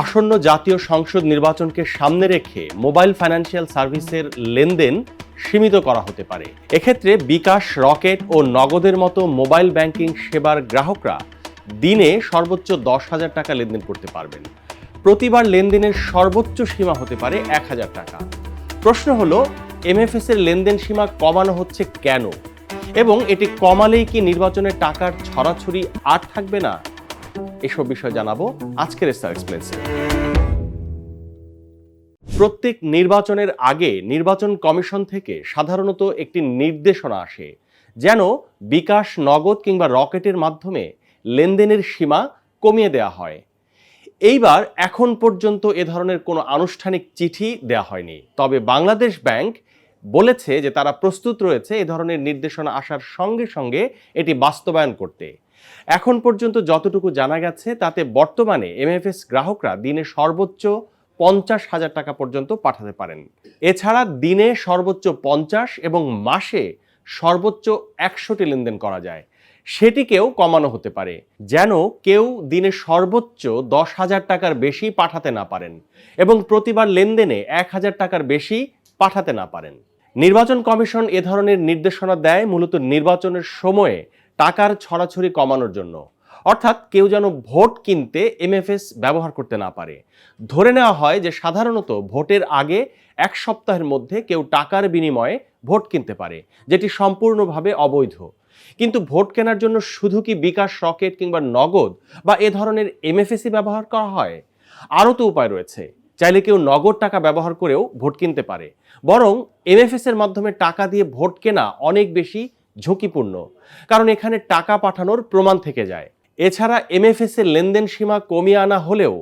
আসন্ন জাতীয় সংসদ নির্বাচনকে সামনে রেখে মোবাইল ফাইন্যান্সিয়াল সার্ভিসের লেনদেন সীমিত করা হতে পারে। এক্ষেত্রে বিকাশ, রকেট ও নগদের মতো মোবাইল ব্যাংকিং সেবার গ্রাহকরা দিনে সর্বোচ্চ দশ হাজার টাকা লেনদেন করতে পারবেন। প্রতিবার লেনদেনের সর্বোচ্চ সীমা হতে পারে এক হাজার টাকা। প্রশ্ন হলো, এমএফএস এর লেনদেন সীমা কমানো হচ্ছে কেন? এবং এটি কমালেই কি নির্বাচনের টাকার ছড়াছড়ি আর থাকবে না? এসব বিষয় জানাব আজকের স্টার এক্সপ্লেন্সে প্রত্যেক নির্বাচনের আগে নির্বাচন কমিশন থেকে সাধারণত একটি নির্দেশনা আসে, যেন বিকাশ নগদ কিংবা রকেটের মাধ্যমে লেনদেনের সীমা কমিয়ে দেওয়া হয়। এইবার এখন পর্যন্ত এ ধরনের কোনো আনুষ্ঠানিক চিঠি দেওয়া হয়নি। তবে বাংলাদেশ ব্যাংক বলেছে যে তারা প্রস্তুত রয়েছে এ ধরনের নির্দেশনা আসার সঙ্গে সঙ্গে এটি বাস্তবায়ন করতে। এখন পর্যন্ত যতটুকু জানা গেছে, তাতে বর্তমানে এমএফএস গ্রাহকরা দিনে সর্বোচ্চ পঞ্চাশ হাজার টাকা পর্যন্ত পাঠাতে পারেন। এছাড়া দিনে সর্বোচ্চ পঞ্চাশ এবং মাসে সর্বোচ্চ একশোটি লেনদেন করা যায়। সেটিকেও কমানো হতে পারে, যেন কেউ দিনে সর্বোচ্চ দশ হাজার টাকার বেশি পাঠাতে না পারেন এবং প্রতিবার লেনদেনে এক হাজার টাকার বেশি পাঠাতে না পারেন। নির্বাচন কমিশন এ ধরনের নির্দেশনা দেয়, মূলত নির্বাচনের সময়ে টাকার ছড়াছড়ি কমানোর জন্য। অর্থাৎ কেউ যেন ভোট কিনতে এমএফএস ব্যবহার করতে না পারে। ধরে নেওয়া হয় যে সাধারণত ভোটের আগে এক সপ্তাহের মধ্যে কেউ টাকার বিনিময়ে ভোট কিনতে পারে, যেটি সম্পূর্ণভাবে অবৈধ। কিন্তু ভোট কেনার জন্য শুধু কি বিকাশ রকেট কিংবা নগদ বা এ ধরনের এমএফএসি ব্যবহার করা হয়? আরও তো উপায় রয়েছে। চাইলে কেউ নগদ টাকা ব্যবহার করেও ভোট কিনতে পারে। বরং এমএফএস এর মাধ্যমে টাকা দিয়ে ভোট কেনা অনেক বেশি ঝুঁকিপূর্ণ, কারণ এখানে টাকা পাঠানোর প্রমাণ থেকে যায়। এছাড়া এমএফএস এর লেনদেন সীমা কমিয়ে আনা হলেও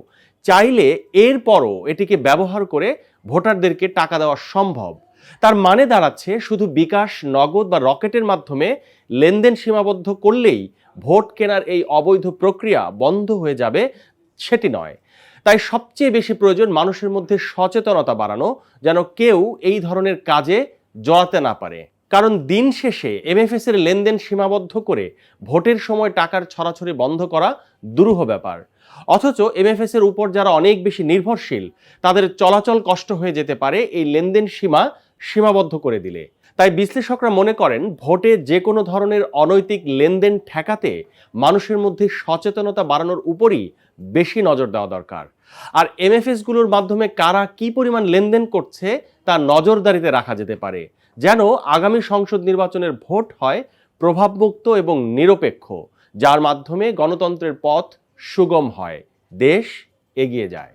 চাইলে এরপরও এটিকে ব্যবহার করে ভোটারদেরকে টাকা দেওয়া সম্ভব। তার মানে দাঁড়াচ্ছে শুধু বিকাশ, নগদ বা রকেটের মাধ্যমে লেনদেন সীমাবদ্ধ করলেই ভোট কেনার এই অবৈধ প্রক্রিয়া বন্ধ হয়ে যাবে সেটি নয়। তাই সবচেয়ে বেশি প্রয়োজন মানুষের মধ্যে সচেতনতা বাড়ানো, যেন কেউ এই ধরনের কাজে জড়াতে না পারে। কারণ দিন শেষে এমএফএস এর লেনদেন সীমাবদ্ধ করে ভোটের সময় টাকার ছড়াছড়ি বন্ধ করা দুরূহ ব্যাপার। অথচ এমএফএস এর উপর যারা অনেক বেশি নির্ভরশীল, তাদের চলাচল কষ্ট হয়ে যেতে পারে এই লেনদেন সীমা সীমাবদ্ধ করে দিলে। তাই বিশ্লেষকরা মনে করেন, ভোটে যে কোনো ধরনের অনৈতিক লেনদেন ঠেকাতে মানুষের মধ্যে সচেতনতা বাড়ানোর উপরই বেশি নজর দেওয়া দরকার। আর এমএফএসগুলোর মাধ্যমে কারা কি পরিমাণ লেনদেন করছে, তা নজরদারিতে রাখা যেতে পারে। যেন আগামী সংসদ নির্বাচনের ভোট হয় প্রভাবমুক্ত এবং নিরপেক্ষ, যার মাধ্যমে গণতন্ত্রের পথ সুগম হয়। দেশ এগিয়ে যায়।